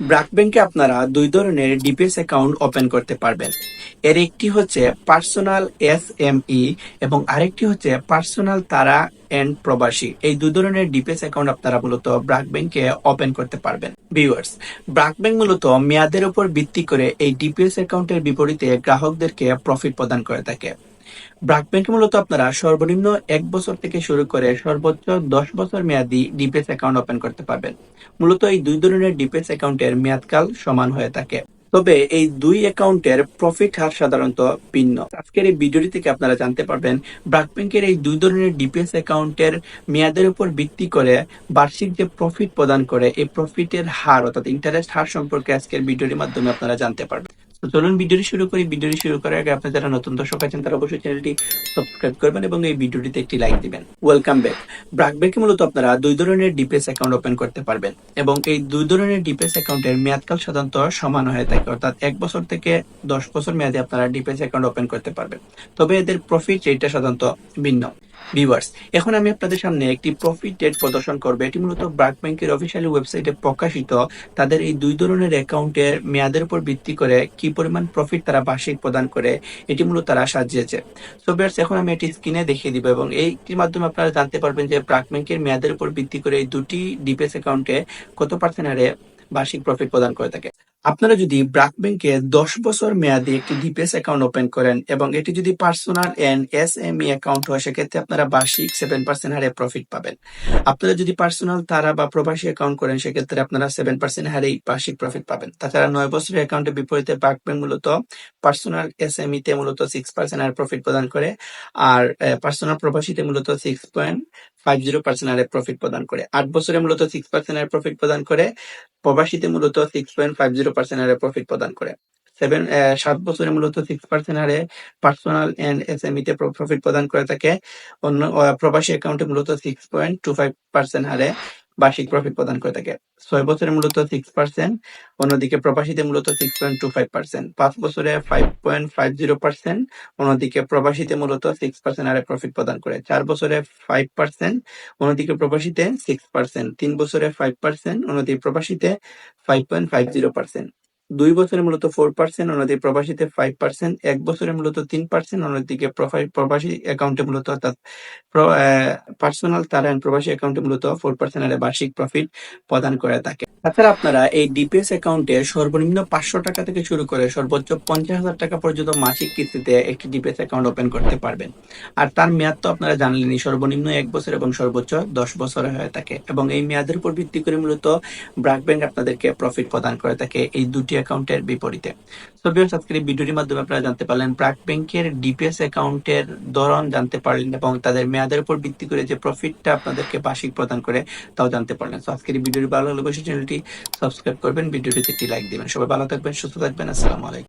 ব্র্যাক ব্যাংকে আপনারা দুই ধরনের ডিপিএস অ্যাকাউন্ট ওপেন করতে পারবেন। এর একটি হচ্ছে পার্সোনাল এস এম ই এবং আরেকটি হচ্ছে পার্সোনাল তারা এন্ড প্রবাসী। এই দুই ধরনের ডিপিএস অ্যাকাউন্ট আপনারা মূলত ব্র্যাক ব্যাংকে ওপেন করতে পারবেন। ভিউয়ার্স ব্র্যাক ব্যাংক মূলত মেয়াদের উপর ভিত্তি করে এই ডিপিএস অ্যাকাউন্টের বিপরীতে গ্রাহকদেরকে প্রফিট প্রদান করে থাকে। ব্র্যাক ব্যাংকে মূলত আপনারা সর্বনিম্ন এক বছর থেকে শুরু করে সর্বোচ্চ দশ বছর মেয়াদি ডিপিএস অ্যাকাউন্ট ওপেন করতে পারবেন। মূলত এই দুই ধরনের ডিপিএস অ্যাকাউন্টের মেয়াদকাল সমান হয়ে থাকে। তবে এই দুই অ্যাকাউন্টের প্রফিট হার সাধারণত ভিন্ন। আজকের এই ভিডিওটি থেকে আপনারা জানতে পারবেন ব্র্যাক ব্যাংকের এই দুই ধরনের ডিপিএস অ্যাকাউন্টের মেয়াদের উপর ভিত্তি করে বার্ষিক যে প্রফিট প্রদান করে, এই প্রফিটের হার অর্থাৎ ইন্টারেস্ট হার সম্পর্কে আজকের ভিডিওটির মাধ্যমে আপনারা জানতে পারবেন। তো চলুন ভিডিওটি শুরু করি। ভিডিওটি শুরু করার আগে আপনারা যারা নতুন দর্শক আছেন, তারা অবশ্যই চ্যানেলটি সাবস্ক্রাইব করবেন এবং এই ভিডিওটিতে একটি লাইক দিবেন। ওয়েলকাম ব্যাক ব্র্যাক ব্যাংকে মূলত আপনারা দুই ধরনের ডিপিএস অ্যাকাউন্ট ওপেন করতে পারবেন এবং এই দুই ধরনের ডিপিএস অ্যাকাউন্টের মেয়াদকাল সাধারণত সমান হয়ে থাকে। অর্থাৎ এক বছর থেকে দশ বছর মেয়াদে আপনারা ডিপিএস অ্যাকাউন্ট ওপেন করতে পারবেন। তবে এদের প্রফিট রেটটা সাধারণত ভিন্ন। ভিউয়ার্স এখন আমি আপনাদের সামনে একটি প্রফিট রেট প্রদর্শন করব। এটি মূলত ব্র্যাক ব্যাংকের অফিসিয়ালি ওয়েবসাইটে প্রকাশিত। তাদের এই দুই ধরনের অ্যাকাউন্টের মেয়াদের উপর ভিত্তি করে কি পরিমাণ প্রফিট তারা বার্ষিক প্রদান করে, এটি মূলত তারা সাজিয়েছে। সো ভিউয়ার্স এখন আমি এটি স্ক্রিনে দেখিয়ে দিব এবং এইটির মাধ্যমে আপনারা জানতে পারবেন যে প্রাক ব্যাংকের মেয়াদের উপর ভিত্তি করে এই দুটি ডিপিএস অ্যাকাউন্টে কত পার্সেন্ট হারে বার্ষিক প্রফিট প্রদান করে থাকে। আপনারা যদি ব্র্যাক ব্যাংকে দশ বছর মেয়াদি একটি ডিপিএস অ্যাকাউন্ট ওপেন করেন এবং এটি যদি personal and S M E account হয়, সেক্ষেত্রে আপনারা বার্ষিক সেভেন পার্সেন্ট হারে প্রফিট পাবেন। আপনারা যদি পার্সোনাল তারা বা প্রবাসী অ্যাকাউন্ট করেন, সেক্ষেত্রে আপনারা সেভেন পার্সেন্ট হারেই বার্ষিক প্রফিট পাবেন। তাছাড়া নয় বছরের অ্যাকাউন্টের বিপরীতে ব্রাক ব্যাংক মূলত পার্সোনাল এস এম তে মূলত সিক্স পার্সেন্ট হারে প্রফিট প্রদান করে আর পার্সোনাল প্রবাসীতে মূলত six point five zero percent হারে প্রফিট প্রদান করে। আট বছরে মূলত সিক্স পার্সেন্ট হারে প্রফিট প্রদান করে। প্রবাসীতে মূলত six point five zero percent হারে প্রফিট প্রদান করে। সেভেন সাত বছরে মূলত সিক্স পার্সেন্ট হারে পার্সোনাল এন্ড এস এম ইতে প্রফিট প্রদান করে থাকে। অন্য প্রবাসী অ্যাকাউন্টে মূলত six point two five percent হারে বার্ষিক প্রফিট প্রদান করে থাকে। ছয় বছরে মূলত সিক্স পার্সেন্ট অন্যদিকে প্রবাসীতে মূলত six point two five percent পাঁচ বছরে five point five zero percent অন্যদিকে প্রবাসীতে মূলত সিক্স পার্সেন্ট আরে প্রফিট প্রদান করে। চার বছরে ফাইভ পার্সেন্ট অন্যদিকে প্রবাসীতে সিক্স পার্সেন্ট তিন বছরে ফাইভ পার্সেন্ট অন্যদিকে প্রবাসীতে five point five zero percent দুই বছরে মূলত ফোর পার্সেন্ট অন্যদিকে প্রবাসীতে ফাইভ পার্সেন্ট এক বছরে মূলত তিন পার্সেন্ট অন্যদিকে প্রবাসী অ্যাকাউন্টে মূলত অর্থাৎ পার্সোনাল তারা প্রবাসী অ্যাকাউন্টে মূলত ফোর পার্সেন্ট বার্ষিক প্রফিট প্রদান করে থাকে। তাছাড়া আপনারা এই ডিপিএস অ্যাকাউন্টে সর্বনিম্ন পাঁচশো টাকা থেকে শুরু করে সর্বোচ্চ পঞ্চাশ হাজার টাকা পর্যন্ত মাসিক কিস্তিতে একটি ডিপিএস অ্যাকাউন্ট ওপেন করতে পারবেন। আর তার মেয়াদ তো আপনারা জানলেনই, সর্বনিম্ন এক বছর এবং সর্বোচ্চ দশ বছর হয়ে থাকে। এবং এই মেয়াদের উপর ভিত্তি করে মূলত ব্র্যাক ব্যাংক আপনাদেরকে প্রফিট প্রদান করে থাকে এই দুটি অ্যাকাউন্টের বিপরীতে। ভিউয়ার্স আজকের এই ভিডিওটির মাধ্যমে আপনারা জানতে পারলেন, ব্র্যাক ব্যাংকের ডিপিএস অ্যাকাউন্টের ধরন জানতে পারলেন এবং তাদের মেয়াদের উপর ভিত্তি করে যে প্রফিটটা আপনাদেরকে বার্ষিক প্রদান করে, তাও জানতে পারলেন। সো আজকের এই ভিডিওটি ভালো লাগলে চ্যানেলটি সাবস্ক্রাইব করবেন ভিডিওটিতে একটি লাইক দিবেন। সবাই ভালো থাকবেন সুস্থ থাকবেন। আসসালামু আলাইকুম।